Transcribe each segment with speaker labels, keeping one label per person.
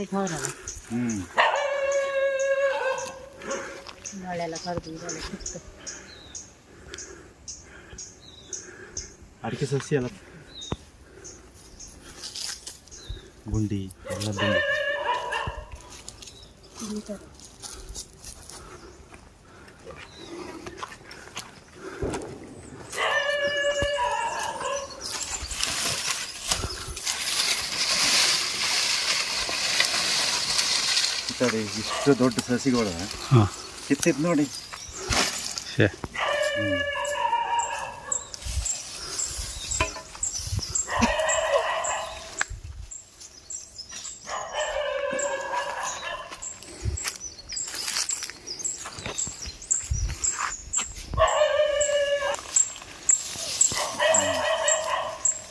Speaker 1: ಹೆಂಗೆ ಮಾಡಿಟ್ಟು ಹೋದ್ರಲ್ಲ
Speaker 2: ಹ್ಮ್
Speaker 1: ಒಳ್ಳೆಲ್ಲ ಕರೆದು ಇದೆಲ್ಲ ಕಿತ್ತು
Speaker 2: ಅಡಿಕೆ ಸಸಿ ಎಲ್ಲ ಗುಂಡಿ ಎಲ್ಲ ಗುಂಡಿ
Speaker 1: ತಿಂತಾರೆ
Speaker 2: ಈ ಕಡೆ ಇಷ್ಟು ದೊಡ್ಡ ಸಸಿಗಳು ಕಿತ್ತಿದ್ ನೋಡಿ. ಹ್ಮ್.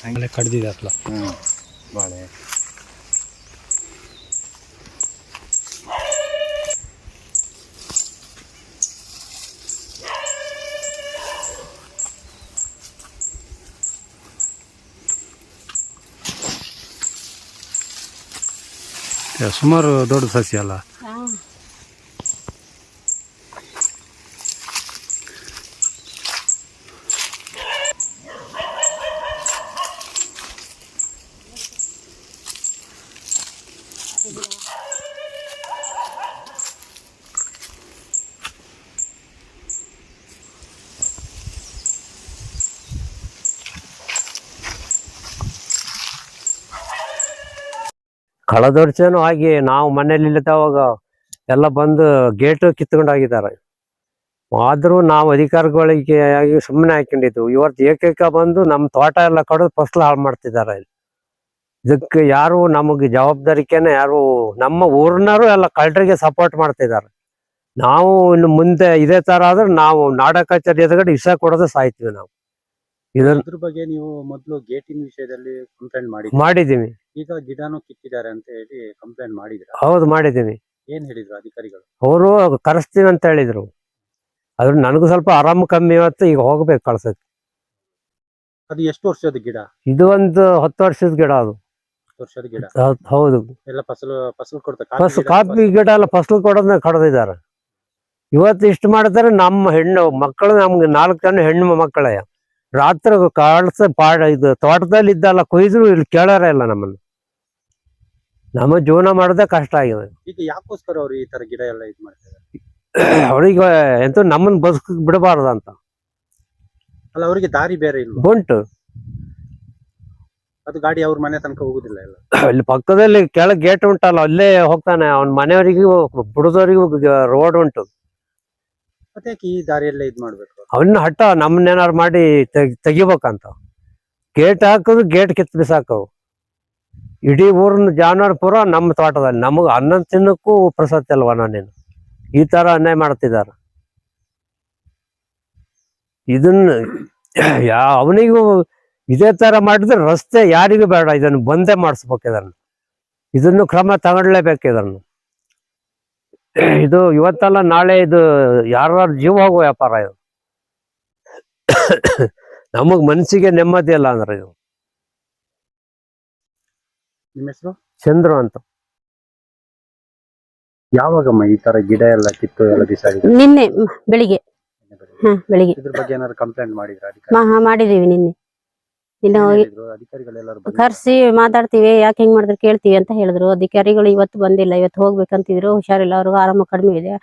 Speaker 3: ಆಮೇಲೆ ಕಡ್ದಿದೆ ಅತ್ಲ
Speaker 2: ಹ್ಮ್. ಬಾಳೆ.
Speaker 3: ಸುಮಾರು ದೊಡ್ಡ ಸಸಿ ಅಲ್ಲ.
Speaker 4: ಕಳೆದ ವರ್ಷನೂ ಹಾಗೆ ನಾವು ಮನೇಲಿ ಇಲ್ಲದವಾಗ ಎಲ್ಲ ಬಂದು ಗೇಟ್ ಕಿತ್ಕೊಂಡು ಹೋಗಿದ್ದಾರೆ ಆದ್ರೂ ನಾವು ಅಧಿಕಾರಿಗಳಿಗೆ ಆಗಿ ಸುಮ್ಮನೆ ಹಾಕೊಂಡಿದ್ವು. ಇವತ್ತು ಏಕೈಕ ಬಂದು ನಮ್ಮ ತೋಟ ಎಲ್ಲ ಕಡಿದು ಫಸಲು ಹಾಳು ಮಾಡ್ತಿದ್ದಾರೆ ಇಲ್ಲಿ. ಇದಕ್ಕೆ ಯಾರು ನಮಗೆ ಜವಾಬ್ದಾರಿಕೆನೆ ಯಾರು ನಮ್ಮ ಊರಿನವರು ಎಲ್ಲ ಕಳ್ಳರಿಗೆ ಸಪೋರ್ಟ್ ಮಾಡ್ತಿದ್ದಾರೆ. ನಾವು ಇನ್ನು ಮುಂದೆ ಇದೇ ತರ ಆದ್ರೆ ನಾವು ನಾಡ ಕಚೇರಿ ಎದುರುಗಡೆ ವಿಷ ಕೊಡೋದು ಸಾಯ್ತೀವಿ ನಾವು. ಇದರ
Speaker 5: ಇದ್ರ ಬಗ್ಗೆ ನೀವು ಮೊದಲು ಗೇಟಿನ ವಿಷಯದಲ್ಲಿ ಕಂಪ್ಲೇಂಟ್ ಮಾಡಿ
Speaker 4: ಮಾಡಿದೀವಿ
Speaker 5: ಈಗ ಗಿಡನೂ ಕಿತ್ತಿದ್ದಾರೆ ಅಂತ ಹೇಳಿ ಕಂಪ್ಲೇಂಟ್ ಮಾಡಿದ್ರು?
Speaker 4: ಹೌದು ಮಾಡಿದೀವಿ
Speaker 5: ಏನ್ ಹೇಳಿದ್ರು ಅಧಿಕಾರಿಗಳು?
Speaker 4: ಅವರು ಕರೆಸ್ತೀವಿ ಅಂತ ಹೇಳಿದ್ರು. ಅದ್ರ ನನಗೂ ಸ್ವಲ್ಪ ಆರಾಮ ಕಮ್ಮಿ ಇವತ್ತು ಈಗ ಹೋಗ್ಬೇಕು ಕಳ್ಸಕ್ಕೆ
Speaker 5: ಅದು ಎಷ್ಟು ವರ್ಷದ ಗಿಡ?
Speaker 4: ಇದು ಒಂದು ಹತ್ತು ವರ್ಷದ ಗಿಡ ಅದು.
Speaker 5: ಎಷ್ಟು ವರ್ಷದ ಗಿಡ?
Speaker 4: ಹೌದ್- ಹೌದು.
Speaker 5: ಎಲ್ಲ ಫಸಲು ಫಸಲು
Speaker 4: ಫಸ್ ಕಾಫಿ ಗಿಡ ಎಲ್ಲ ಫಸಲು ಕೊಡೋದನ್ನ ಕಡ್ದಿದ್ದಾರೆ. ಇವತ್ತು ಇಷ್ಟು ಮಾಡ್ತಾರೆ ನಮ್ಮ ಹೆಣ್ಣು ಮಕ್ಕಳು ನಮ್ಗೆ ನಾಲ್ಕು ಜನ ಹೆಣ್ಣು ಮಕ್ಕಳೇ. ರಾತ್ರಿ ಕಳ್ಸ ಪಾಡ ಇದು ತೋಟದಲ್ಲಿ ಇದ್ದಲ್ಲ ಕೊಯ್ದ್ರು ಇಲ್ಲಿ ಕೇಳಾರ ಇಲ್ಲ ನಮ್ಮನ್ನು. ನಮ್ಮ ಜೀವನ ಮಾಡೋದೇ ಕಷ್ಟ ಆಗಿದೆ
Speaker 5: ಈಗ ಯಾಕೋಸ್ಕರ ಅವ್ರು ಈ ತರ ಗಿಡ ಎಲ್ಲ ಇದ್ ಮಾಡ್ತಾರೆ
Speaker 4: ಅವ್ರಿಗೆ ಎಂತೂ ನಮ್ಮನ್ನ ಬದುಕ ಬಿಡಬಾರ್ದು ಅಂತ.
Speaker 5: ಅಲ್ಲ ಅವರಿಗೆ ದಾರಿ ಬೇರೆ ಇಲ್ಲ
Speaker 4: ಉಂಟು
Speaker 5: ಅದು ಗಾಡಿ ಅವ್ರ ಮನೆ ತನಕ ಹೋಗುದಿಲ್ಲ ಎಲ್ಲ?
Speaker 4: ಅಲ್ಲಿ ಪಕ್ಕದಲ್ಲಿ ಕೆಳಗೆ ಗೇಟ್ ಉಂಟಲ್ಲ ಅಲ್ಲೇ ಹೋಗ್ತಾನೆ. ಅವನ ಮನೆಯವರಿಗೂ ಬುಡದವರಿಗೂ ರೋಡ್ ಉಂಟು.
Speaker 5: ಮತ್ತೆ ಯಾಕೆ ಈ ದಾರಿಯಲ್ಲೇ ಇದ್ ಮಾಡ್ಬೇಕು?
Speaker 4: ಅವನ್ನ ಹಟ್ಟ ನಮ್ಮನ್ನೇನಾರು ಮಾಡಿ ತೆಗ್- ತೆಗಿಬೇಕಂತ. ಗೇಟ್ ಹಾಕೋದು ಗೇಟ್ ಕಿತ್ ಬಿಸಾಕವು ಇಡೀ ಊರಿನ ಜಾನುವಾರು ಪೂರ ನಮ್ಮ ತೋಟದಲ್ಲಿ. ನಮಗೆ ಅನ್ನ ತಿನ್ನಕ್ಕೂ ಪ್ರಸತಿ ಅಲ್ವಾ ನೀನು ಈ ತರ ಅನ್ಯಾಯ ಮಾಡ್ತಿದಾರ ಇದನ್ನ ಯಾ, ಅವನಿಗೂ ಇದೇ ತರ ಮಾಡಿದ್ರೆ ರಸ್ತೆ ಯಾರಿಗೂ ಬೇಡ. ಇದನ್ನು ಬಂದೇ ಮಾಡಿಸ್ಬೇಕು ಇದನ್ನು. ಇದನ್ನು ಕ್ರಮ ತಗೊಳ್ಲೇಬೇಕು ಇದನ್ನು. ಇದು ಇವತ್ತಲ್ಲ, ನಾಳೆ ಇದು ಯಾರ ಜೀವ ಹೋಗೋ ವ್ಯಾಪಾರ ಇದು. ನಮಗ್ ಮನಸ್ಸಿಗೆ ನೆಮ್ಮದಿ ಇಲ್ಲ ಅಂದ್ರೆ ಇದು.
Speaker 5: ನಿಮ್ಮ ಹೆಸರು?
Speaker 4: ಚಂದ್ರು ಅಂತ.
Speaker 5: ಯಾವಾಗಮ್ಮ ಈ ತರ ಗಿಡ ಎಲ್ಲ ಕಿತ್ತು ಎಲ್ಲ ಬಿಸಾಡಿ
Speaker 1: ನಿನ್ನೆ ಮ್, ಬೆಳಿಗ್ಗೆ. ಹಾ ಬೆಳಿಗ್ಗೆ.
Speaker 5: ಇದ್ರ ಬಗ್ಗೆ ಏನಾದ್ರು ಕಂಪ್ಲೇಂಟ್ ಮಾಡಿದ್ರ
Speaker 1: ಮಾಡಿದೀವಿ ನಿನ್ನೆ. ನಿನ್ನೆ ಹೋಗಿ
Speaker 5: ಅಧಿಕಾರಿಗಳೆಲ್ಲರೂ?
Speaker 1: ಕರ್ಸಿ ಮಾತಾಡ್ತೀವಿ ಯಾಕೆ ಹೆಂಗ್ ಮಾಡಿದ್ರು ಕೇಳ್ತೀವಿ ಅಂತ ಹೇಳಿದ್ರು. ಅಧಿಕಾರಿಗಳು ಇವತ್ತು ಬಂದಿಲ್ಲ ಇವತ್ತು ಹೋಗ್ಬೇಕಂತಿದ್ರು ಹುಷಾರಿಲ್ಲ ಅವ್ರಿಗೆ ಆರಾಮ ಕಡಿಮೆ ಇದೆ.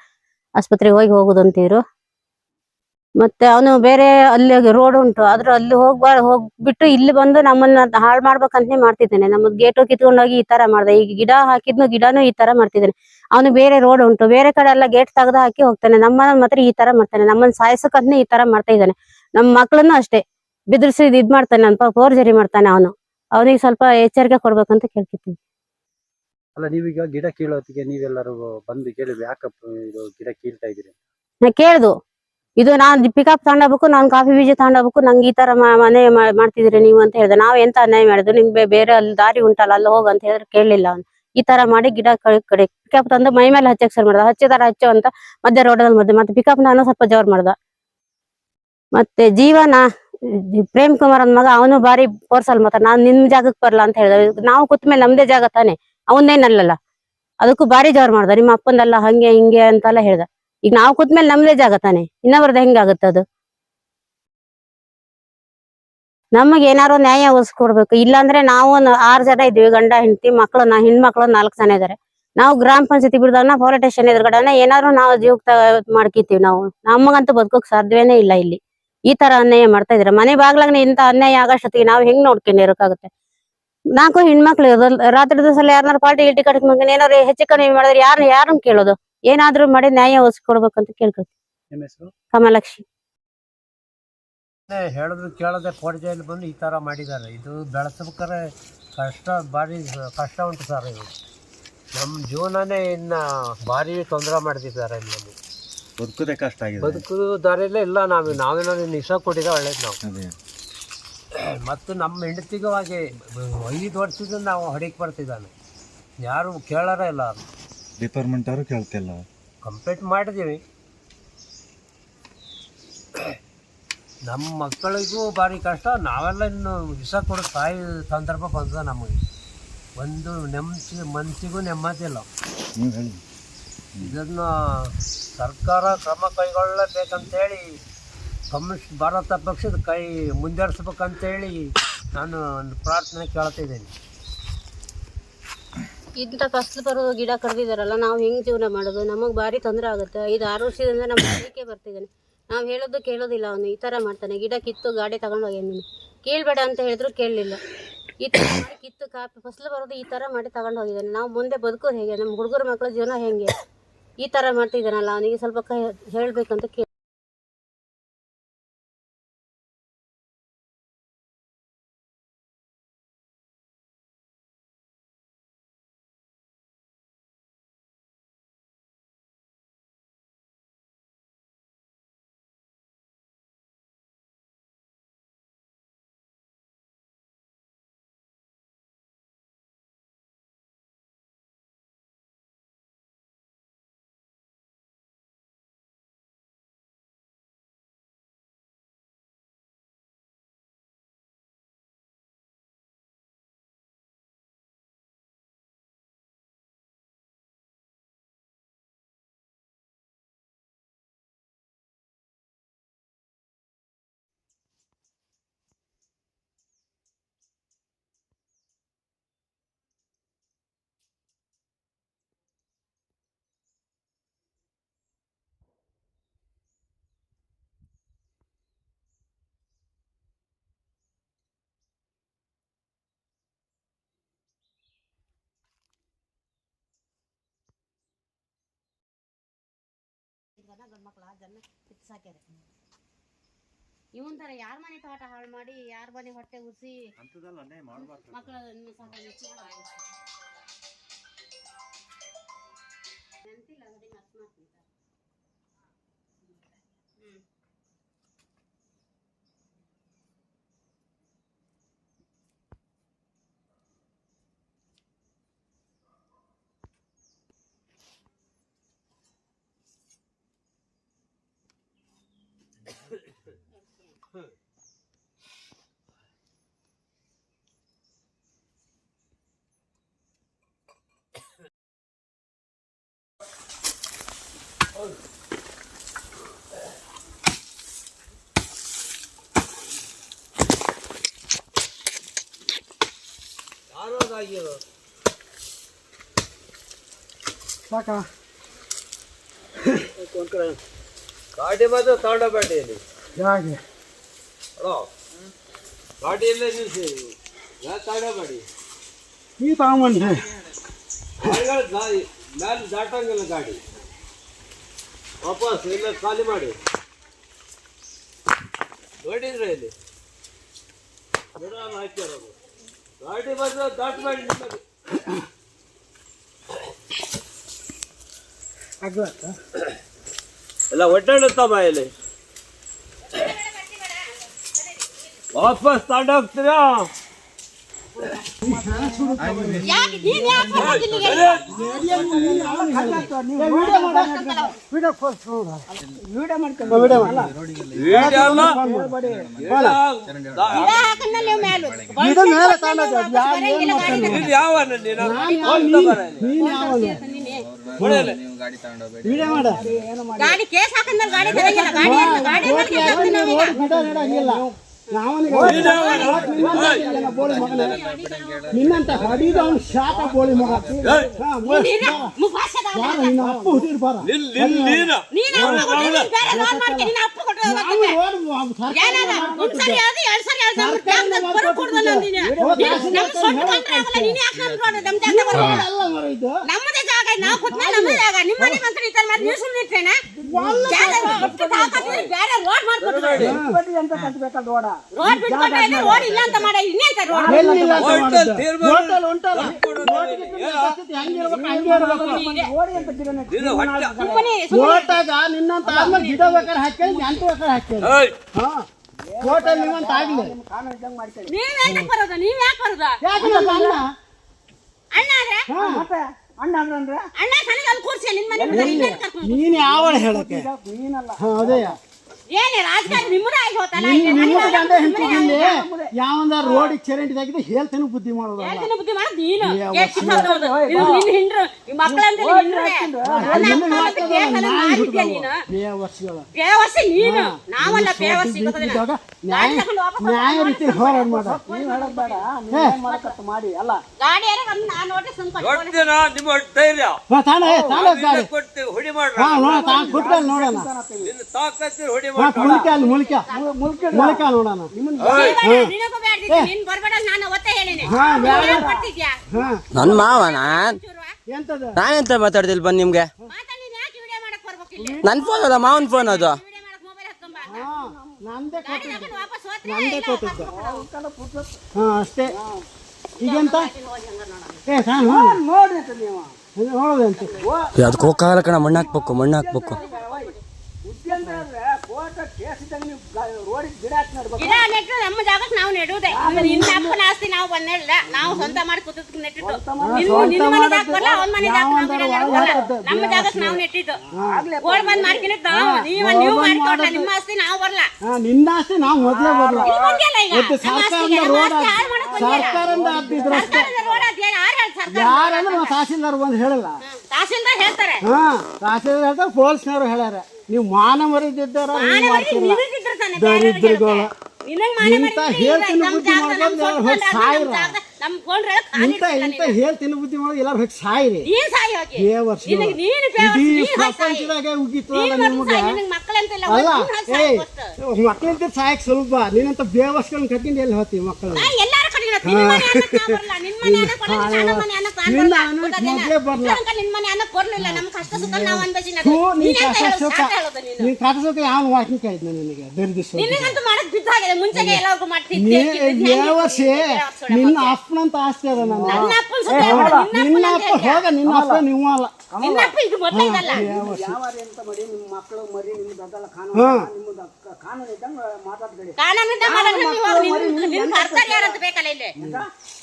Speaker 1: ಆಸ್ಪತ್ರೆಗೆ ಹೋಗಿ ಹೋಗುದು ಅಂತಿದ್ರು ಮತ್ತೆ ಅವನು ಬೇರೆ ಅಲ್ಲಿ ರೋಡ್ ಉಂಟು. ಆದ್ರೆ ಅಲ್ಲಿ ಹೋಗ್ಬಾರ ಹೋಗ್ಬಿಟ್ಟು ಇಲ್ಲಿ ಬಂದು ನಮ್ಮನ್ನ ಹಾಳು ಮಾಡ್ಬೇಕಂತನೇ ಮಾಡ್ತಿದ್ದಾನೆ. ನಮ್ಮದ್ ಗೇಟು ಕಿತ್ಕೊಂಡೋಗಿ ಈ ತರ ಮಾಡ್ದೆ. ಈಗ ಗಿಡ ಹಾಕಿದ್ನು ಗಿಡನು ಈ ತರ ಮಾಡ್ತಿದ್ದಾನೆ. ಅವನು ಬೇರೆ ರೋಡ್ ಉಂಟು. ಬೇರೆ ಕಡೆ ಎಲ್ಲ ಗೇಟ್ ತೆಗ್ದು ಹಾಕಿ ಹೋಗ್ತಾನೆ. ನಮ್ಮನ್ನ ಮಾತ್ರ ಈ ತರ ಮಾಡ್ತಾನೆ. ನಮ್ಮನ್ನ ಸಾಯಿಸಕ್ಕಂತನೇ ಈ ತರ ಮಾಡ್ತಾ ಇದ್ದಾನೆ. ನಮ್ ಮಕ್ಳನ್ನು ಅಷ್ಟೇ. ಬಿದಿರ್ಸಿ ಇದ್ ಮಾಡ್ತಾನೆ ಅಂತ ಫೋರ್ಜರಿ ಮಾಡ್ತಾನೆ ಅವನು. ಅವನಿಗೆ ಸ್ವಲ್ಪ ಎಚ್ಚರಿಕೆ ಕೊಡ್ಬೇಕಂತ ಕೇಳ್ತಿದ್ದೀನಿ
Speaker 5: ಅಲ್ಲ ನೀವೀಗ ಗಿಡ ಕೀಳೋತ್ತಿಗೆ ನೀವೆಲ್ಲರೂ ಬಂದು ಕೇಳಿದ್ರು. ಯಾಕಪ್ಪ ಇದು ಗಿಡ ಕೀಳ್ತಾ ಇದೀರಿ
Speaker 1: ನಾ ಕೇಳ್ದು. ಇದು ನಾನ್ ಪಿಕಪ್ ತಗೊಂಡೋಗ್ಬೇಕು, ನಾನ್ ಕಾಫಿ ಬೀಜ ತಗೊಂಡೋಗ್ಬೇಕು, ನಂಗೆ ಈ ತರ ಮನೆ ಮಾಡ್ತಿದ್ರಿ ನೀವು ಅಂತ ಹೇಳಿದೆ ನಾವ್ ಎಂತ ಅನ್ಯಾಯ ಮಾಡಿದ್ರು? ನಿಮ್ಗೆ ಬೇರೆ ಅಲ್ಲಿ ದಾರಿ ಉಂಟಲ್ಲ, ಅಲ್ಲಿ ಹೋಗು ಅಂತ ಹೇಳಿದ್ರೆ ಕೇಳಲಿಲ್ಲ ಅವ್ನು. ಈ ತರ ಮಾಡಿ ಗಿಡ ಕಡೆ ಪಿಕಪ್ ತಂದು ಮೈ ಮೇಲೆ ಹಚ್ಚಕ್ ಸರ್ ಮಾಡ್ದ. ತರ ಹಚ್ಚು ಅಂತ ಮಧ್ಯ ರೋಡಲ್ಲಿ ಮದ್ದೆ ಮತ್ತೆ ಪಿಕಪ್ ನಾನು ಸ್ವಲ್ಪ ಜೋರ್ ಮಾಡ್ದ. ಮತ್ತೆ ಜೀವನ, ಪ್ರೇಮ್ ಕುಮಾರ್ ಅಂದ್ ಮಗ, ಅವನು ಬಾರಿ ಫೋರ್ಸಲ್ ಮಾತ್ರ ನಾನ್ ನಿಮ್ ಜಾಗಕ್ಕೆ ಬರಲ್ಲ ಅಂತ ಹೇಳಿದ. ನಾವು ಕೂತ್ ಮೇಲೆ ನಮ್ದೇ ಜಾಗ ತಾನೆ. ಅವನ್ನೇನಲ್ಲಲ್ಲ ಅದಕ್ಕೂ ಬಾರಿ ಜೋರ್ ಮಾಡ್ದ. ನಿಮ್ಮ ಅಪ್ಪಂದಲ್ಲ ಹಂಗೆ, ಹಿಂಗೆ ಅಂತೆಲ್ಲ ಹೇಳ್ದ. ಈಗ ನಾವು ಕೂತ್ಮೇಲೆ ನಮ್ದೇ ಜಾಗ ತಾನೆ? ಹೆಂಗಾಗುತ್ತೆ ಅದು? ನಮಗೆ ಏನಾರು ನ್ಯಾಯ ಒಸ್ಕೊಡ್ಬೇಕು. ಇಲ್ಲಾಂದ್ರೆ ನಾವು ಆರು ಜನ ಇದ್ವಿ, ಗಂಡ, ಹೆಂಡತಿ ಮಕ್ಕಳು ನಾ ಹೆಣ್ಮಕ್ಳು ನಾಲ್ಕು ಜನ ಇದಾರೆ. ನಾವು ಗ್ರಾಮ ಪಂಚಾಯತಿ ಬಿಡ್ದಾಗ ಪೊಲೀಸ್ ಸ್ಟೇಷನ್ ಎದುರುಗಡೆ ಏನಾದ್ರು ನಾವು ಜೀವಕ್ಕೆ ಮಾಡ್ಕಿತೀವಿ ನಾವು. ನಮಗಂತೂ ಬದುಕೋಕ್ ಸಾಧ್ಯವೇನೇ ಇಲ್ಲ ಇಲ್ಲಿ. ಈ ತರ ಅನ್ಯಾಯ ಮಾಡ್ತಾ ಇದಾರೆ. ಮನೆ ಬಾಗ್ಲಾಗ ಇಂತ ಅನ್ಯಾಯ ಆಗಷ್ಟೊತ್ತಿಗೆ ನಾವು ಹೆಂಗ್ ನೋಡ್ಕೊಂಡು ಇರೋಕ್ಕಾಗುತ್ತೆ ನಾಲ್ಕು ಹೆಣ್ಮಕ್ಳು ರಾತ್ರಿ ದಿವಸ ಯಾರನ್ನಾರು ಪಾರ್ಟಿ ಗಿಲ್ಟಿ ಕಟ್ಕೊಂಡ್ ಏನಾದ್ರು ಹೆಚ್ಚು ಕಡಿಮೆ ಮಾಡಿದ್ರೆ ಯಾರು ಯಾರನ್ನ ಕೇಳೋದು? ಏನಾದ್ರೂ ಮಾಡಿ ನ್ಯಾಯ ಒಸ್ಕೊಡ್ಬೇಕಂತ ಕೇಳ್ಕೊತೀವಿ ಕಮಲಕ್ಷ್ಮಿ.
Speaker 4: ಹೇಳಿದ್ರು ಕೇಳದೆ ಜೈಲಿ ಬಂದು ಈ ಥರ ಮಾಡಿದ್ದಾರೆ. ಇದು ಬೆಳೆಸ್ಬೇಕಾದ್ರೆ ಕಷ್ಟ ಭಾರಿ ಕಷ್ಟ ಉಂಟು ಸರ್ ಇದು. ನಮ್ಮ ಜೀವನನೇ ಇನ್ನು ಭಾರಿ ತೊಂದರೆ ಮಾಡ್ತಿದ್ದಾರೆ ನಮಗೆ.
Speaker 2: ಬದುಕೋದೇ ಕಷ್ಟ ಆಗಿದೆ.
Speaker 4: ಬದುಕು ದಾರಿಯಲ್ಲೇ ಇಲ್ಲ ನಾವು. ನಾವೇನೋ ನಿಶ ಕೊಟ್ಟಿದ್ರೆ ಒಳ್ಳೇದು ನಾವು. ಮತ್ತು ನಮ್ಮ ಹೆಂಡತಿಗೂ ಹಾಗೆ ಐದು ವರ್ಷದಿಂದ ನಾವು ಹೊಡಿಗೆ ಬರ್ತಿದ್ದಾನೆ. ಯಾರು ಕೇಳಾರ ಇಲ್ಲ.
Speaker 2: ಡಿಪಾರ್ಟ್ಮೆಂಟ್ ಅವರು ಕೇಳ್ತಿಲ್ಲ
Speaker 4: ಕಂಪ್ಲೀಟ್ ಮಾಡಿದ್ದೀವಿ. ನಮ್ಮ ಮಕ್ಕಳಿಗೂ ಭಾರಿ ಕಷ್ಟ. ನಾವೆಲ್ಲ ಇನ್ನು ವಿಷ ಕೊಡೋ ತಾಯಿ ಸಂದರ್ಭ ಬಂದ ನಮಗೆ. ಒಂದು ನೆಮ್ಮದಿ ಮನಸ್ಸಿಗೂ ನೆಮ್ಮದಿ ಇಲ್ಲ.
Speaker 2: ನೀವು ಹೇಳಿ.
Speaker 4: ಇದನ್ನು ಸರ್ಕಾರ ಕ್ರಮ ಕೈಗೊಳ್ಳಬೇಕಂತೇಳಿ ಕಮ್ಯುನಿಸ್ಟ್ ಭಾರತ ಪಕ್ಷದ ಕೈ ಮುಂದುವರಿಸ್ಬೇಕಂತೇಳಿ ನಾನು ಒಂದು ಪ್ರಾರ್ಥನೆ ಕೇಳ್ತಿದ್ದೀನಿ
Speaker 1: ಇಂಥ ಫಸಲು ಬರೋ ಗಿಡ ಕಡ್ದಿದಾರಲ್ಲ ನಾವು ಹೆಂಗೆ ಜೀವನ ಮಾಡೋದು? ನಮಗೆ ಭಾರಿ ತೊಂದರೆ ಆಗುತ್ತೆ. ಐದು ಆರು ವರ್ಷದಿಂದ ನಮ್ಮ ಅದಕ್ಕೆ ಬರ್ತಿದ್ದಾನೆ. ನಾವು ಹೇಳೋದು ಕೇಳೋದಿಲ್ಲ ಅವನು, ಈ ತರ ಮಾಡ್ತಾನೆ. ಗಿಡ ಕಿತ್ತು ಗಾಡಿ ತಗೊಂಡು ಹೋಗ್ಯಾನ ಕೇಳಬೇಡ ಅಂತ ಹೇಳಿದ್ರು ಕೇಳಲಿಲ್ಲ. ಈ ತರ ಮಾಡಿ ಕಿತ್ತು ಕಾಪಿ, ಫಸಲು ಬರೋದು ಈ ತರ ಮಾಡಿ ತಗೊಂಡು ಹೋಗಿದ್ದಾನೆ. ನಾವು ಮುಂದೆ ಬದುಕೋದು ಹೇಗೆ? ನಮ್ಮ ಹುಡುಗರ ಮಕ್ಕಳ ಜೀವನ ಹೇಗೆ? ಈ ತರ ಮಾಡ್ತಿದ್ದಾನಲ್ಲ ಅವನಿಗೆ ಸ್ವಲ್ಪ ಕೈ ಹೇಳಬೇಕಂತ ಕೇಳಿ ಇವನ್ ತರ ಯಾರ ಮನೆ ತೋಟ ಹಾಳು ಮಾಡಿ ಯಾರ ಮನೆ ಹೊಟ್ಟೆ ಉಸಿ ಮಕ್ಕಳನ್ನು ಸಾಕಾಣಿಕೆ
Speaker 6: ಸಾಕಾ
Speaker 4: ಗಾಡಿ ಮಾತ್ರ ತಗೊಂಡೋಗ್ಬೇಡಿ ಇಲ್ಲಿ
Speaker 6: ಯಾಕೆ
Speaker 4: ಹಲೋ ಗಾಡಿಯಲ್ಲೇ ನಿಲ್ಲಿಸಿ ಯಾಕೆ ತಗೊಂಡೋಗ್ಬೇಡಿ
Speaker 6: ನೀ ತಗೊಂಬಂದ್ರಿ
Speaker 4: ಮೇಲೆ ದಾಟಂಗಿಲ್ಲ ಗಾಡಿ. ವಾಪಸ್ ಇಲ್ಲ ಖಾಲಿ ಮಾಡಿ. ನೋಡಿದ್ರೆ ಇಲ್ಲಿ? ಗಿಡ ಹಾಕಿರೋದು ಗಾಡಿ ಬಂದ್ರೆ ದಾಟಬೇಡಿ ನಿಮ್ಮದು ಎಲ್ಲ ಒಡ್ಡಾಡುತ್ತಮ್ಮ ಇಲ್ಲಿ. ವಾಪಸ್ ತಗೊಂಡೋಗ್ತೀರಾ?
Speaker 7: ಗಿಡ ಹಾಕದ್ಮೇಲೆ ನೀವು ಮೇಲು. ಬರಂಗಿಲ್ಲ ಗಾಡಿ ಗಾಡಿ ಕೇಸ್ ಹಾಕಂದ್ರೆ ಗಾಡಿ ತರಂಗಿಲ್ಲ ಗಾಡಿ ಗಾಡಿ ಮೇಲೆ ಕೇಸ್ ಹಾಕ್ತೀನಿ ನಾವೀಗ.
Speaker 6: ನಿನ್ನಂತ ಹೊಡಿದ ಅವ್ನು ಶಾಪ ಬೋಳಿ ಮಗ
Speaker 7: ನೀನು ಮುಖವಾಸದ
Speaker 6: ಬಾರ ನಿನ್ನ ಅಪ್ಪ ಹುಟ್ಟಿರ್ ಬಾರ
Speaker 7: ನೀನು ಅಪ್ಪ ಕೊಟ್ಟು ನೀನು ಬೇರೆ ಲೋನ್ ಮಾಡ್ತೀನಿ ನೀನು ಅಪ್ಪ ಕೊಟ್ಟು ಹೋಗ್ತೀನಿ. ಏನದ? ಒಂದ್ ಸರಿ ಹೇಳ್ದೆ, ಎರಡ್ ಸರಿ ಹೇಳ್ದೆ, ನಮ್ಗ್ ಜಾಗದಾಗ ಬರೋಕ್ ಕೊಡ್ದಲ್ಲ ನೀನು. ನೀನು ನಮ್ಗ್ ಸ್ವಂತ ಕಂಡ್ರೆ ಆಗಲ್ಲ, ನೀನ್ ಯಾಕ್ ನಮ್ಗ್ ಕೊಡು? ನಮ್ ಜಾಗದಾಗ ಬರೋಕ್ ಕೊಡು. ನಮ್ಮದೇ ಜಾಗ ಇದು, ನಾವು ಕೂತ್ಮೇಲೆ ನಮ್ಮದೇ ನಿಮ್ಮ ಮನೆ ಮಂತ್ರಿ ಮಾಡಿ ನೀವು ಸುಮ್ಮನೆ ಜಾಗ ಒಟ್ಟು ತಾಕತ್ತಿದ್ರೆ ಬೇರೆ ರೋಡ್ ರೋಡ್ ರೋಡ್ ಇಲ್ಲ ಅಂತ ಮಾಡ ಇನ್ನೇಂತ ರೋಡ್
Speaker 6: ಹೋಟೆಲ್ ಉಂಟಲ್ಲ ಹೆಂಗಿರ್ಬೇಕು ಹಂಗೆ ಇರ್ಬೇಕು
Speaker 7: ಸುಮ್ಮನೆ
Speaker 6: ಹೋಟಾಗ ನಿನ್ನಂತ ಆದ್ಮೇಲೆ ಗಿಡ ಬೇಕಾದ್ರೆ ಹಾಕೇಳಿ ಎಂಟು ಬೇಕಾದ್ರೆ ಹಾಕೇಳಿ ಹಾ ಹೋಟೆಲ್ ನಿಮ್ಮಂತ ಆಗ್ಲಿ
Speaker 7: ನೀವ್ ಯಾಕೆ ಬರೋದ ನೀವ್ ಯಾಕೆ ಬರೋದು
Speaker 6: ಅಣ್ಣ ನಮ್ಮ ಅಣ್ಣ
Speaker 7: ಅಂದ್ರೆ ಅಣ್ಣ ನನಗೆ ಅಲ್ಲಿ ಕೂರ್ಸಿ ನಿನ್ ಮನೆ
Speaker 6: ನೀನ್ ಯಾವ ಹೇಳಕ್ಕೆ? ನೀನಲ್ಲ. ಅದೇ.
Speaker 7: ಏನೇ ರಾಜಕಾರಣ ನಿಮ್ಮದೇ ಆಗಿ ಹೋತಲ್ಲ
Speaker 6: ನಿನ್ನ ನಿಮ್ಮ ಗಂಡ ಹೆಂಡತಿ ಇಲ್ಲಿ ಯಾವಂದ ರೋಡ್ ಚರಂಡಿ ತೆಗೆದು ಹೇಳ್ತೇನೆ ಬುದ್ಧಿ ಮಾಡೋದು
Speaker 7: ಹೇಳ್ತೀನಿ ಬುದ್ಧಿ ಮಾಡೋದು ನೀನು. ಇದು ನಿನ್ನ ಹಿಂಡ್ರು. ಈ ಮಕ್ಕಳಂತ ಹಿಂಡ್ರೆ. ನೀನು ನಾವಲ್ಲ
Speaker 6: ನ್ಯಾಯ ನ್ಯಾಯ ರೀತಿ ಹೋರಾಟ ಮಾಡ.
Speaker 5: ಮಾಡಿ ಅಲ್ಲ.
Speaker 7: ಗಾಡಿ ನಾನು
Speaker 8: ನೋಡ್ತೀನ ನಿಮ್ಮ ಧೈರ್ಯ.
Speaker 6: ಹಾ, ತಾಣ ಏ, ತಾಣ ಗಾಡಿ.
Speaker 8: ಕೊಡ್ತೀವಿ ಹೊಡಿ ಮಾಡ್ರ.
Speaker 6: ಹಾ ನೋಡ ತಾ ಕುಟ್ಕಲ್ ನೋಡೋಣ.
Speaker 8: ಹೊಡಿ
Speaker 6: ಮುಲ್ಕ ಅಲ್ಲಿ ಮುಲ್ಕ ಮುಲ್ಕ ನೋಡೋಣ.
Speaker 7: ನಿನಗೂ ಬೇಡ ನೀನ್ ಬರ್ಬೇಡ ನಾನು ಅವತ್ತೇ ಹೇಳಿನಿ
Speaker 6: ಹಾ ಬ್ಯಾಡ
Speaker 7: ಯಾಕ್
Speaker 6: ಹಾ.
Speaker 9: ನನ್
Speaker 6: ಮಾವನ?
Speaker 9: ನಾನೆಂತ ಮಾತಾಡ್ತಿಲ್ ಬಂದ್ ನಿಮ್ಗೆ?
Speaker 7: ನನ್ನ ಯಾಕೆ ವಿಡಿಯೋ ಮಾಡಕ್ ಬರ್ಬೇಕು ಇಲ್ಲಿ.
Speaker 9: ನನ್ ಫೋನ್ ಅದ ಮಾವನ್ ಫೋನ್ ಅದು.
Speaker 6: ನಂದೇ ಕೊಟ್ಟಿದ್ದು. ಹಾ ಅಷ್ಟೇ. ಈಗೆಂತ? ಏ
Speaker 5: ನೋಡ್ರಿ ನೀವು.
Speaker 6: ನೋಡೋದಂತ
Speaker 9: ಅದಕ್ಕೆ ಹೋಗಲ್ಲ ಕಣ ಮಣ್ಣು ಹಾಕ್ಬೇಕು ಮಣ್ಣು ಹಾಕ್ಬೇಕು
Speaker 5: ಉದ್ಯಂತ ಅಂದ್ರೆ ಕೋರ್ಟ್ ಕೇಸ್ ಇದ್ದಾಗ ನೀವು ರೋಡಿಗೆ ಗಿಡ ಹಾಕಿ ನಡ್ಬೇಕು.
Speaker 7: ಗಿಡ ನೆಟ್ಟು ನಮ್ಮ ಜಾಗಕ್ಕೆ ನಾವು ನೆಡುವುದೇ. ನಿನ್ನ ಅಪ್ಪನ ಆಸ್ತಿ ನಾವು ಬಂದಿಲ್ಲ. ನಾವು ಸ್ವಂತ ಮಾಡಿ ಕೂತದ್ ನೆಟ್ಟಿದ್ದು. ನಿನ್ನ ನಿನ್ನ ಮನೆ ಅವನ ನಾವು ನಮ್ಮ ಜಾಗಕ್ಕೆ ನಾವು ನೆಟ್ಟಿದ್ದು. ಓಡ್ ಬಂದ್ ಮಾಡ್ಕೊಂಡಿದ್ದು. ನಾವು ನೀವ ನೀವು ಮಾಡ್ಕೊಟ್ಟ ನಿಮ್ಮ ಆಸ್ತಿ ನಾವು ಬರಲ್ಲ.
Speaker 6: ನಿನ್ನ ಆಸ್ತಿ ನಾವು ಮೊದ್ಲೇ ಬರಲ್ಲ ಮತ್ತೆ
Speaker 7: ನಮ್ಮ
Speaker 6: ಸರ್ಕಾರದಿಂದ ರೋಡ್ ಸರ್ಕಾರದಿಂದ ಆಗ್ತಿದ್ರು ಯಾರಂದ್ರೆ ನಾವು ತಹಸೀಲ್ದಾರ್ ಬಂದು ಹೇಳಲ್ಲ.
Speaker 7: ತಹಸೀಲ್ದಾರ್ ಹೇಳ್ತಾರೆ.
Speaker 6: ಹಾ ತಹಸೀಲ್ದಾರ್ ಹೇಳ್ತಾರೆ ಪೊಲೀಸ್ನವರು ಹೇಳ್ಯಾರ. ನೀವು ಮಾನ ಮರಿದಿದ್ದಾರ ನೀವು
Speaker 7: ಬೇರೆಯವ್ರಿಗೆ
Speaker 6: ದರಿದ್ರಗಳ. ಇಂಥ ಹೇಳ್ತೀನಿ ಬುದ್ಧಿ ಮಾಡ್ಕೊಂಡು
Speaker 7: ಸ್ವಂತ
Speaker 6: ಹೋಗಿ ಸಾಯ್ರ. ಇಂಥ ಇಂಥ. ಹೇಳ್ತೀನಿ ಬುದ್ಧಿ ಮಾಡಿ ಎಲ್ಲಾರು ಹೋಗಿ ಸಾಯ್ರಿ. ಏ ವರ್ಷ ಇಡೀ. ಪ್ರಪಂಚದಾಗ ಉಗಿತಲ್ಲ ನಿಮ್ಗೆ? ಅಲ್ಲ
Speaker 7: ಏ ಹಾಯ್
Speaker 6: ಸಾಯಕ್ಕೆ ಸ್ವಲ್ಪ. ನೀನಂತ ಬೇವಸ್ಗಳನ್ನ ಕಟ್ಕೊಂಡು ಎಲ್ಲಿ ಹೋಗ್ತೀವಿ ಮಕ್ಕಳು? ಮೊದ್ಲೇ ಬರಲ್ಲ.
Speaker 7: ತನಕ ನಿನ್ ಕಷ್ಟ ಸುಖ ನೀನ್?
Speaker 6: ಕಷ್ಟ ಸುಖ ಯಾವ ವಾಕಿಂಗ್ ಕಾಯ್ತು ನಿನಗೆ? ದರಿದಿಸ್
Speaker 7: ಮಾಡ್ತಿದ್ದೆ.
Speaker 6: ನಿನ್ನ ಅಪ್ಪನಂತ ಆಸ್ತಿ ಅದ ನನ್ನ
Speaker 7: ನನ್ನ ಅಪ್ಪನ ನಿನ್ನ
Speaker 6: ನಿನ್ನ ಅಪ್ಪ ಹೋಗ ನಿನ್ನ ಅಪ್ಪ ನೀವು ಅಲ್ಲ.
Speaker 7: ನಿನ್ನ ಅಪ್ಪ ಇದು ಮೊದ್ಲೇ ಇದಲ್ಲ.
Speaker 5: ಯಾವಾರಿ ಅಂತ ಮಾಡಿ ನಿಮ್ಮ ಮಕ್ಕಳು ಮರಿ ನಿಮ್ದು ಅದೆಲ್ಲ ಕಾನೂನು
Speaker 6: ಹಾ.
Speaker 5: ನಿಮ್ಮದು ಕಾನೂನು ಇದ್ದಂಗೆ ಮಾತಾಡ್ಬೇಡಿ.
Speaker 7: ಯಾರಂತ ಬೇಕಲ್ಲ ಇಲ್ಲಿ?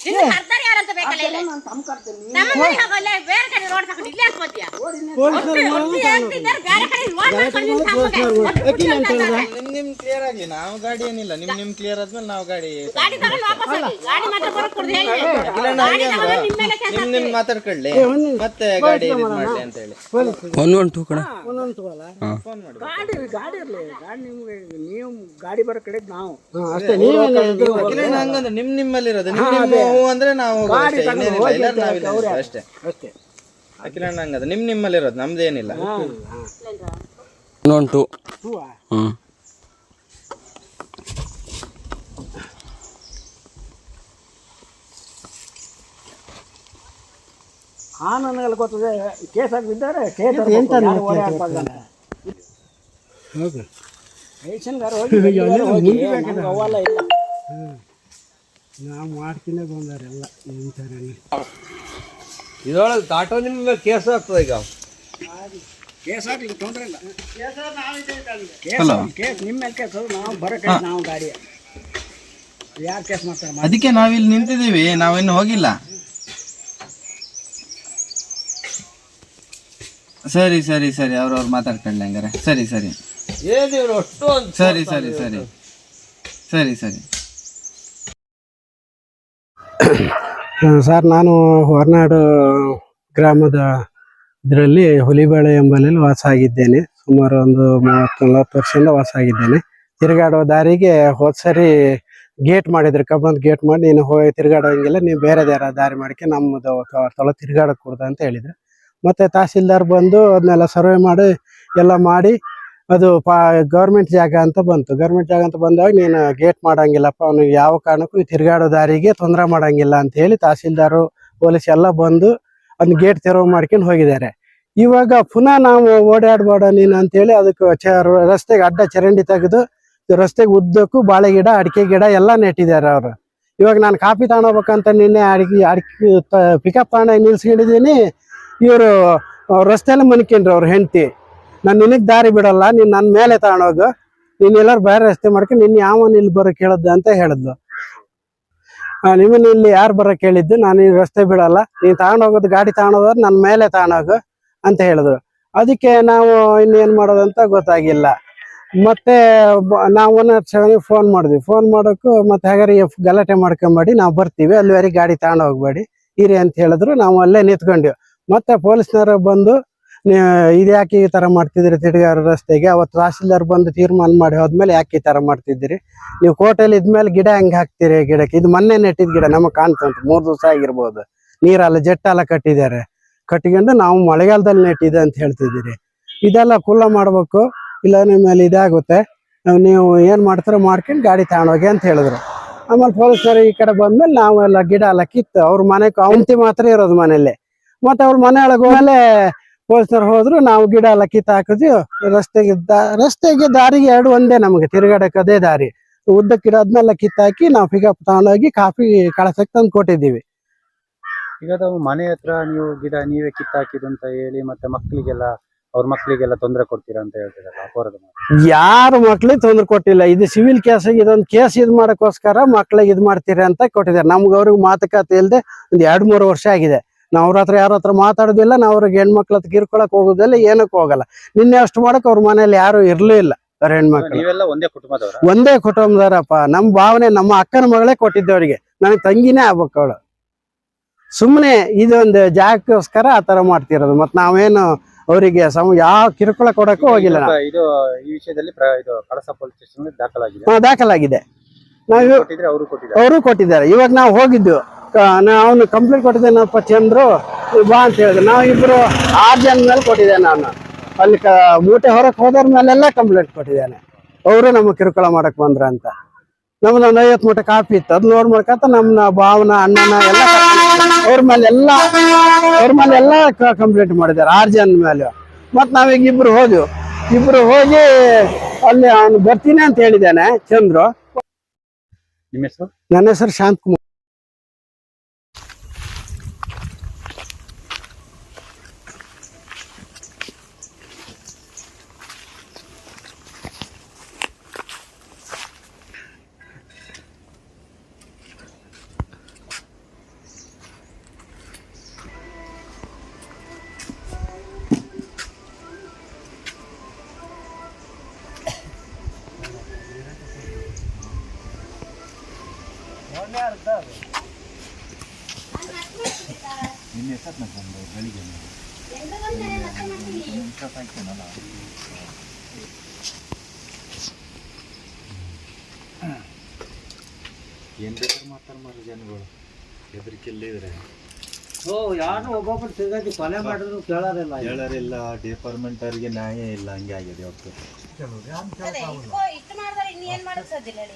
Speaker 7: ನಿನ್ನ ಕರ್ತಾರ ಯಾರಂತ ಬೇಕಲ್ಲ ಇಲ್ಲಿ?
Speaker 5: ನಾನು ತಮ್ಮ ಕರ್ತೀನಿ
Speaker 7: ನಮ್ಮ ಮನೆ ಹೋಗಲ್ಲ ಬೇರೆ ಕಡೆ ರೋಡ್ ತಗೊಂಡು ಇಲ್ಲೇ ಹಾಕ್ಬೋದ್ಯಾ
Speaker 6: ಪೊಲೀಸರು
Speaker 7: ಒಟ್ಟು ಹೇಳ್ತಿದ್ದಾರೆ, ಬೇರೆ ಕಡೆ ರೋಡ್ ಮಾಡ್ಕೊಂಡು ನಿಂತ್ ಹಾಕ್ಬೋದೆ. ಒಟ್ಟು
Speaker 6: ವಕೀಲ
Speaker 10: ನಿಮ್ ನಿಮ್ ಕ್ಲಿಯರ್ ಆಗಿ ನಾವು ಗಾಡಿ ಏನಿಲ್ಲ. ನಿಮ್ ನಿಮ್ ಕ್ಲಿಯರ್ ಆದ್ಮೇಲೆ ನಾವು ಗಾಡಿ
Speaker 7: ಗಾಡಿ ತಗೊಂಡು ವಾಪಸ್ ಹೋಗಿ ಗಾಡಿ ಮಾತ್ರ ಬರೋಕ್ ಕೊಡ್ದು ಹೇಳಿ. ಗಾಡಿ ತಗೊಂಡು ನಿಮ್ಮ ಮೇಲೆ ಕೆಲಸ
Speaker 10: ನಿಮ್ ನಿಮ್ ಮಾತಾಡ್ಕೊಳ್ಳಿ ಮತ್ತೆ ಗಾಡಿ ಇದ್ ಮಾಡ್ಲಿ ಅಂತ ಹೇಳಿ.
Speaker 9: ಒಂದು ಒಂದು ಟೂ ಕಣ
Speaker 6: ಒಂದೊಂದು
Speaker 5: ಗಾಡಿ ಗಾಡಿ ಇರಲಿ. ಗಾಡಿ ನಿಮ್ಗೆ ನೀವು ಗಾಡಿ ಬರೋ ಕಡೆ ನಾವು.
Speaker 6: ಅಷ್ಟೇ ಎದುರು
Speaker 10: ಹಂಗಂದ್ರೆ ನಿಮ್ ನಿಮ್ಮಲ್ಲಿ ಇರೋದು ನಿಮ್ ನಿಮ್ಮ ಹೂ ಅಂದ್ರೆ ನಾವು ಗಾಡಿ ಅಷ್ಟೇ. ಇನ್ನೇನಿಲ್ಲ ಎಲ್ಲರೂ ನಾವಿಲ್ಲ ಅಷ್ಟೇ.
Speaker 6: ಅಷ್ಟೇ.
Speaker 10: ಅಖಿಲಣ್ಣ ಹಂಗದ ನಿಮ್ ನಿಮ್ಮಲ್ಲಿ ಇರೋದು ನಮ್ದೇನಿಲ್ಲ
Speaker 9: ಒಂದು ಟೂ
Speaker 6: ಹೂವಾ?
Speaker 9: ಹ್ಞೂ
Speaker 5: ಆ ನನಗೆಲ್ಲ ಗೊತ್ತದೆ ಕೇಸ್ ಆಗಿ ಬಿದ್ದಾರೆ? ಕೇಸ್
Speaker 6: ಎಂತ
Speaker 5: ಯಾರು ಓಡಾಡ್ಬಾರ್ದು ಅಂತ.
Speaker 6: ಹೌದು.
Speaker 5: ರೇಷನ್ಗಾರ ಹೋಗಿ ಬಂದಾರೆ ಎಲ್ಲ
Speaker 6: ನಾವು
Speaker 8: ಇದ್ರೊಳಗೆ ಆಟೋ ನಿಮ್ಮ ಕೇಸ್ ಆಗ್ತದೆ ಈಗ?
Speaker 5: ಕೇಸ್ ಆಗ್ಲಿಕ್ಕೆ ತೊಂದರೆ ಇಲ್ಲ. ಕೇಸ್ ಕೇಸ್ ನಿಮ್ಮ ಮೇಲೆ ಕೇಸ್ ನಾವು ನಾವು ಗಾಡಿ.
Speaker 6: ಯಾರು ಕೇಸ್ ಮಾಡ್ತಾರೆ
Speaker 10: ಅದಕ್ಕೆ ನಾವಿಲ್ಲಿ ನಿಂತಿದ್ದೀವಿ ನಾವಿನ್ನು ಹೋಗಿಲ್ಲ. ಸರಿ ಸರಿ ಸರಿ ಅವ್ರವ್ರು ಮಾತಾಡ್ಕೊಂಡ್ಲೆ ಹಂಗಾರೆ. ಸರಿ ಸರಿ. ಸರಿ ಸರಿ ಸರಿ. ಸರಿ ಸರಿ.
Speaker 6: ಸರ್ ನಾನು ಹೊರನಾಡು ಗ್ರಾಮದ ಇದರಲ್ಲಿ ಹುಲಿಬಾಳೆ ಎಂಬಲ್ಲಿ ವಾಸ ಆಗಿದ್ದೇನೆ. ಸುಮಾರು ಒಂದು ಮೂವತ್ತು ನಲವತ್ತು ವರ್ಷದಿಂದ ವಾಸ ಆಗಿದ್ದೇನೆ. ತಿರುಗಾಡೋ ದಾರಿಗೆ ಹೋದ ಸರಿ ಗೇಟ್ ಮಾಡಿದ್ರು. ಕಬ್ಬಂದ್ ಗೇಟ್ ಮಾಡಿ ನೀನು ಹೋಗಿ ತಿರುಗಾಡೋಂಗಿಲ್ಲ ನೀವು ಬೇರೆ ಯಾರ ದಾರಿ ಮಾಡಿಕೆ ನಮ್ಮದು ತೊಳ ತಿರುಗಾಡೋಕೆ ಕೊಡ್ದ ಅಂತ ಹೇಳಿದ್ರು. ಮತ್ತೆ ತಹಸೀಲ್ದಾರ್ ಬಂದು ಅದನ್ನೆಲ್ಲ ಸರ್ವೆ ಮಾಡಿ ಎಲ್ಲ ಮಾಡಿ ಅದು ಪಾ ಗೌರ್ಮೆಂಟ್ ಜಾಗ ಅಂತ ಬಂತು. ಗೌರ್ಮೆಂಟ್ ಜಾಗ ಅಂತ ಬಂದಾಗ ನೀನು ಗೇಟ್ ಮಾಡಂಗಿಲ್ಲಪ್ಪ. ಅವನು ಯಾವ ಕಾರಣಕ್ಕೂ ತಿರುಗಾಡೋ ದಾರಿಗೆ ತೊಂದರೆ ಮಾಡಂಗಿಲ್ಲ ಅಂತ ಹೇಳಿ ತಹಸೀಲ್ದಾರು, ಪೊಲೀಸ್ ಎಲ್ಲ ಬಂದು ಅದನ್ನ ಗೇಟ್ ತೆರವು ಮಾಡ್ಕೊಂಡು ಹೋಗಿದ್ದಾರೆ. ಇವಾಗ ಪುನಃ ನಾವು ಓಡಾಡ್ಬೋಡ ನೀನು ಅಂತೇಳಿ ಅದಕ್ಕೆ ರಸ್ತೆಗೆ ಅಡ್ಡ ಚರಂಡಿ ತೆಗೆದು ರಸ್ತೆಗೆ ಉದ್ದಕ್ಕೂ ಬಾಳೆ ಗಿಡ, ಅಡಿಕೆ ಗಿಡ ಎಲ್ಲ ನೆಟ್ಟಿದ್ದಾರೆ ಅವರು. ಇವಾಗ ನಾನು ಕಾಫಿ ತಗೊಂಡೋಗ್ಬೇಕಂತ ನಿನ್ನೆ ಅಡಿಕೆ ಅಡಿಕೆ ಪಿಕಪ್ ತಗೊಂಡಾಗ ನಿಲ್ಸ್ಕೊಂಡಿದ್ದೀನಿ. ಇವರು ರಸ್ತೆಯಲ್ಲಿ ಮನ್ಕೊಂಡ್ರು ಅವ್ರ ಹೆಂಡತಿ. ನಾನು ನಿನಗೆ ದಾರಿ ಬಿಡಲ್ಲ, ನೀನು ನನ್ನ ಮೇಲೆ ತಗೊಂಡೋಗು. ನೀನು ಎಲ್ಲರೂ ಬೇರೆ ರಸ್ತೆ ಮಾಡ್ಕೊಂಡು ನಿನ್ನ ಯಾವನ್ ಇಲ್ಲಿ ಬರೋಕೆ ಹೇಳಿದ್ದ ಅಂತ ಹೇಳಿದ್ಲು. ನಿಮ್ಮನ್ನ ಇಲ್ಲಿ ಯಾರು ಬರೋಕೆ ಹೇಳಿದ್ದು ನಾನು ಈ ರಸ್ತೆ ಬಿಡಲ್ಲ. ನೀನು ತಗೊಂಡೋಗೋದು ಗಾಡಿ ತಗೊಂಡೋದ್ರೆ ನನ್ನ ಮೇಲೆ ತಗೊಂಡೋಗು ಅಂತ ಹೇಳಿದ್ರು. ಅದಕ್ಕೆ ನಾವು ಇನ್ನೇನು ಮಾಡೋದಂತ ಗೊತ್ತಾಗಿಲ್ಲ. ಮತ್ತೆ ನಾವು ಒಂದು ಫೋನ್ ಮಾಡಿದ್ವಿ. ಫೋನ್ ಮಾಡೋಕ್ಕೂ ಮತ್ತೆ ಹಾಗಾದ್ರೆ ಗಲಾಟೆ ಮಾಡ್ಕೊಂಬೇಡಿ, ನಾವು ಬರ್ತೀವಿ. ಅಲ್ಲಿವರೆಗೆ ಗಾಡಿ ತಗೊಂಡು ಹೋಗ್ಬೇಡಿ, ಇರಿ ಅಂತ ಹೇಳಿದ್ರು. ನಾವು ಅಲ್ಲೇ ನಿಂತ್ಕೊಂಡ್ವಿ. ಮತ್ತೆ ಪೊಲೀಸ್ನವರು ಬಂದು ನೀವು ಇದು ಯಾಕೆ ಈ ತರ ಮಾಡ್ತಿದ್ರಿ ತಿರ್ಗಾರ ರಸ್ತೆಗೆ? ಅವತ್ತು ತಹಸೀಲ್ದಾರ್ ಬಂದು ತೀರ್ಮಾನ ಮಾಡಿ ಹೋದ್ಮೇಲೆ ಯಾಕೆ ಈ ತರ ಮಾಡ್ತಿದ್ದೀರಿ? ನೀವು ಕೋಟೆಯಲ್ಲಿ ಇದ್ಮೇಲೆ ಗಿಡ ಹೆಂಗ್ ಹಾಕ್ತೀರಿ ಗಿಡಕ್ಕೆ? ಇದು ಮೊನ್ನೆ ನೆಟ್ಟಿದ ಗಿಡ ನಮಗೆ ಕಾಣ್ತಂತ ಮೂರು ದಿವಸ ಆಗಿರ್ಬೋದು. ನೀರಲ್ಲ ಜೆಟ್ಟೆಲ್ಲ ಕಟ್ಟಿದ್ದಾರೆ. ಕಟ್ಟಿಕೊಂಡು ನಾವು ಮಳೆಗಾಲದಲ್ಲಿ ನೆಟ್ಟಿದೆ ಅಂತ ಹೇಳ್ತಿದ್ದೀರಿ. ಇದೆಲ್ಲ ಕುಲ್ಲ ಮಾಡ್ಬೇಕು ಇಲ್ಲ ನಿಮ್ಮ ಮೇಲೆ ಇದಾಗುತ್ತೆ. ನಾವು ಏನು ಮಾಡ್ತಾರೋ ಮಾಡ್ಕೊಂಡು ಗಾಡಿ ತಗೊಂಡೋಗಿ ಅಂತ ಹೇಳಿದ್ರು. ಆಮೇಲೆ ಪೊಲೀಸರು ಈ ಕಡೆ ಬಂದ್ಮೇಲೆ ನಾವೆಲ್ಲ ಗಿಡ ಎಲ್ಲ ಕಿತ್ತು, ಅವ್ರ ಮನೆ ಅವಂತಿ ಮಾತ್ರ ಇರೋದು ಮನೇಲಿ ಮತ್ತೆ ಅವ್ರ ಮನೆ ಒಳಗೆ ಪೊಲೀಸರು ಹೋದ್ರು ನಾವು ಗಿಡ ಎಲ್ಲ ಕಿತ್ತು ಹಾಕಿದ್ವಿ. ರಸ್ತೆಗೆ ರಸ್ತೆಗೆ ದಾರಿಗೆ ಎರಡು ಒಂದೇ ನಮಗೆ ತಿರುಗಾಡಕ್ಕೆ ಅದೇ ದಾರಿ. ಉದ್ದ ಗಿಡ ಅದನ್ನೆಲ್ಲ ಕಿತ್ತಾಕಿ ನಾವು ಪಿಕಪ್ ತಗೊಂಡೋಗಿ ಕಾಫಿ ಕಳಸಕ್ಕೆ ತಂದು ಕೊಟ್ಟಿದ್ದೀವಿ.
Speaker 5: ಈಗ ತಾವು ಮನೆ ಹತ್ರ ನೀವು ಗಿಡ ನೀವೇ ಕಿತ್ತಾಕಿದ್ದು ಅಂತ ಹೇಳಿ ಮತ್ತೆ ಮಕ್ಕಳಿಗೆಲ್ಲ ಅವ್ರ ಮಕ್ಕಳಿಗೆಲ್ಲ ತೊಂದರೆ ಕೊಡ್ತೀರಾ ಅಂತ ಹೇಳ್ತಿರಲ್ಲ ಅಪರಾಧ.
Speaker 6: ಯಾರು ಮಕ್ಳಿಗೆ ತೊಂದರೆ ಕೊಟ್ಟಿಲ್ಲ. ಇದು ಸಿವಿಲ್ ಕೇಸ್ ಇದೊಂದು ಕೇಸ್ ಇದು ಮಾಡೋಕ್ಕೋಸ್ಕರ ಮಕ್ಳಿಗೆ ಇದು ಮಾಡ್ತೀರಾ ಅಂತ ಕೊಟ್ಟಿದ್ದಾರೆ. ನಮ್ಗೆ ಅವ್ರಿಗೆ ಮಾತುಕತೆ ಇಲ್ಲದೆ ಒಂದು ಎರಡು ಮೂರು ವರ್ಷ ಆಗಿದೆ. ನಾವು ಅವ್ರ ಹತ್ರ ಯಾರ ಹತ್ರ ಮಾತಾಡೋದಿಲ್ಲ ನಾವು ಅವ್ರಿಗೆ ಹೆಣ್ಮಕ್ಳ ಹತ್ರ ಕಿರ್ಕೊಳಕ್ ಹೋಗೋದಿಲ್ಲ ಏನಕ್ಕೆ ಹೋಗಲ್ಲ. ನಿನ್ನೆ ಅಷ್ಟು ಮಾಡಕ್ ಅವ್ರ ಮನೇಲಿ ಯಾರು ಇರ್ಲಿಲ್ಲ ಇಲ್ಲ ಅವ್ರ ಹೆಣ್ಮಕ್ಳು.
Speaker 5: ನೀವೆಲ್ಲ ಒಂದೇ ಕುಟುಂಬದವರ?
Speaker 6: ಒಂದೇ ಕುಟುಂಬದವರಪ್ಪ. ನಮ್ಮ ಭಾವನೆ ನಮ್ಮ ಅಕ್ಕನ ಮಗಳೇ ಕೊಟ್ಟಿದ್ದವರಿಗೆ. ನನಗೆ ತಂಗಿನೇ ಆಗ್ಬೇಕು ಅವಳು. ಸುಮ್ಮನೆ ಇದೊಂದು ಜಾಗಕ್ಕೋಸ್ಕರ ಆ ಥರ ಮಾಡ್ತಿರೋದು. ಮತ್ತು ನಾವೇನು ಅವರಿಗೆ ಸಮ ಯಾವ ಕಿರುಕುಳ ಕೊಡಕ್ಕೂ ಹೋಗಿಲ್ಲ ನಾವು.
Speaker 5: ಇದು ಈ ವಿಷಯದಲ್ಲಿ ಪ್ರ- ಇದು ಕಳಸ ಪೊಲೀಸ್ ಸ್ಟೇಷನ್ ದಾಖಲಾಗಿದೆ.
Speaker 6: ಹಾ, ದಾಖಲಾಗಿದೆ. ನಾವು
Speaker 5: ಕೊಟ್ಟಿದ್ರೆ ಅವರು ಕೊಟ್ಟಿದ್ದಾರೆ.
Speaker 6: ಅವರು ಕೊಟ್ಟಿದ್ದಾರೆ. ಇವಾಗ ನಾವು ಹೋಗಿದ್ದು. ಅವನು ಕಂಪ್ಲೇಂಟ್ ಕೊಟ್ಟಿದ್ದೇನಪ್ಪ ಚಂದ್ರು ಬಾ ಅಂತ ಹೇಳಿದ್ರು. ನಾವು ಇಬ್ರು ಆರು ಜನ ಮೇಲೆ ಕೊಟ್ಟಿದ್ದೆ ನಾನು. ಅಲ್ಲಿ ಕ ಮೂಟೆ ಹೊರಕ್ಕೆ ಹೋದವ್ರ ಮೇಲೆಲ್ಲ ಕಂಪ್ಲೇಂಟ್ ಕೊಟ್ಟಿದ್ದೇನೆ. ಅವರು ನಮ್ಮ ಕಿರುಕುಳ ಮಾಡಕ್ ಬಂದ್ರ ಅಂತ. ನಮ್ದು ಒಂದು ಐವತ್ತು ಮೂಟೆ ಕಾಫಿ ಇತ್ತು. ಅದು ನೋಡ್ ಮಾಡ್ಕಂತ ನಮ್ಮನ್ನ ಭಾವನ ಅಣ್ಣನ ಎಲ್ಲ ಅವ್ರ ಮೇಲೆ ಎಲ್ಲ ಅವ್ರ ಮೇಲೆ ಎಲ್ಲ ಕಂಪ್ಲೇಂಟ್ ಮಾಡಿದ್ದಾರೆ ಆರು ಜನ ಮೇಲೆ. ಮತ್ ನಾವೀಗ ಇಬ್ರು ಹೋದ್ವಿ. ಇಬ್ರು ಹೋಗಿ ಅಲ್ಲಿ ಅವನು ಬರ್ತೀನಿ ಅಂತ ಹೇಳಿದ್ದಾನೆ ಚಂದ್ರು.
Speaker 5: ನಿಮ್ಮ ಹೆಸರು?
Speaker 6: ನನ್ನ ಹೆಸರು ಶಾಂತಕುಮಾರ್
Speaker 2: ಏನ್ ಬೇಕಾದ್ರೆ ಮಾಡ್ತಾರ ಮಾರು ಜನಗಳು ಹೆದರಿಕೆಲ್ಲ ಇದ್ರೆ ಹೇಳೋರಿಲ್ಲ ಡಿಪಾರ್ಟ್ಮೆಂಟ್ ಅವ್ರಿಗೆ ನ್ಯಾಯ ಇಲ್ಲ ಹಂಗೆ ಆಗಿದೆ ಇವತ್ತು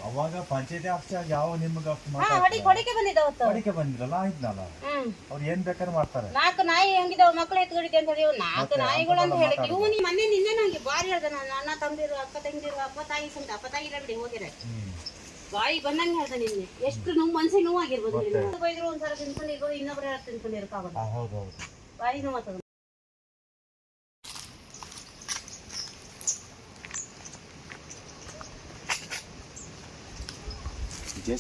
Speaker 2: ಅವಾಗ ಪಂಚಾಯತಿ ಆಫೀಸ್ ಯಾವ ನಿಮ್ಗೆ ಅಷ್ಟು
Speaker 7: ಹೊಡಿಕೆ ಬಂದಿದ್ದ ಅವತ್ತು.
Speaker 2: ಮಾತಾಡಿಕೆ ಬಂದಿರಲ್ಲ ಆಯ್ತಲ್ಲ
Speaker 7: ಹ್ಮ್.
Speaker 2: ಅವ್ರು ಏನ್ ಬೇಕಾದ್ರೆ ಮಾಡ್ತಾರೆ.
Speaker 7: ನಾಲ್ಕು ನಾಯಿ ಹೆಂಗಿದಾವ ಮಕ್ಳು ಎತ್ಕೊಂಡಿದ್ದೆ ಅಂತ ಹೇಳಿ ನಾಲ್ಕು ನಾಯಿಗಳು ಅಂತ ಹೇಳಿ ಇವು ನೀ ಮೊನ್ನೆ ನಿನ್ನೆ ನಂಗೆ ಬಾರಿ ಹೇಳ್ದೆ ನಾನು ಅಣ್ಣ ತಂದಿರು ಅಕ್ಕ ತಂದಿರು ಅಪ್ಪ ತಾಯಿ ಸಂತ ಅಪ್ಪ ತಾಯಿ ಇಲ್ಲ ಬಿಡಿ ಹೋಗಿರ ಬಾಯಿ ಬಂದಂಗೆ ಹೇಳ್ದೆ ನಿನ್ನೆ. ಎಷ್ಟು ನೋವು ಮನ್ಸಿಗೆ ನೋವು ಆಗಿರ್ಬೋದು ನಿನ್ನೆ. ಬೈದ್ರು ಒಂದ್ಸಲ ತಿನ್ಕೊಂಡಿರ್ಬೋದು ಇನ್ನೊಬ್ರು ಯಾರು ತಿನ್ಕೊಂಡಿರ್ಕಾಗಲ್ಲ
Speaker 2: ಹೌದು ಹೌದು.
Speaker 7: ಬಾಯಿ ನೋವು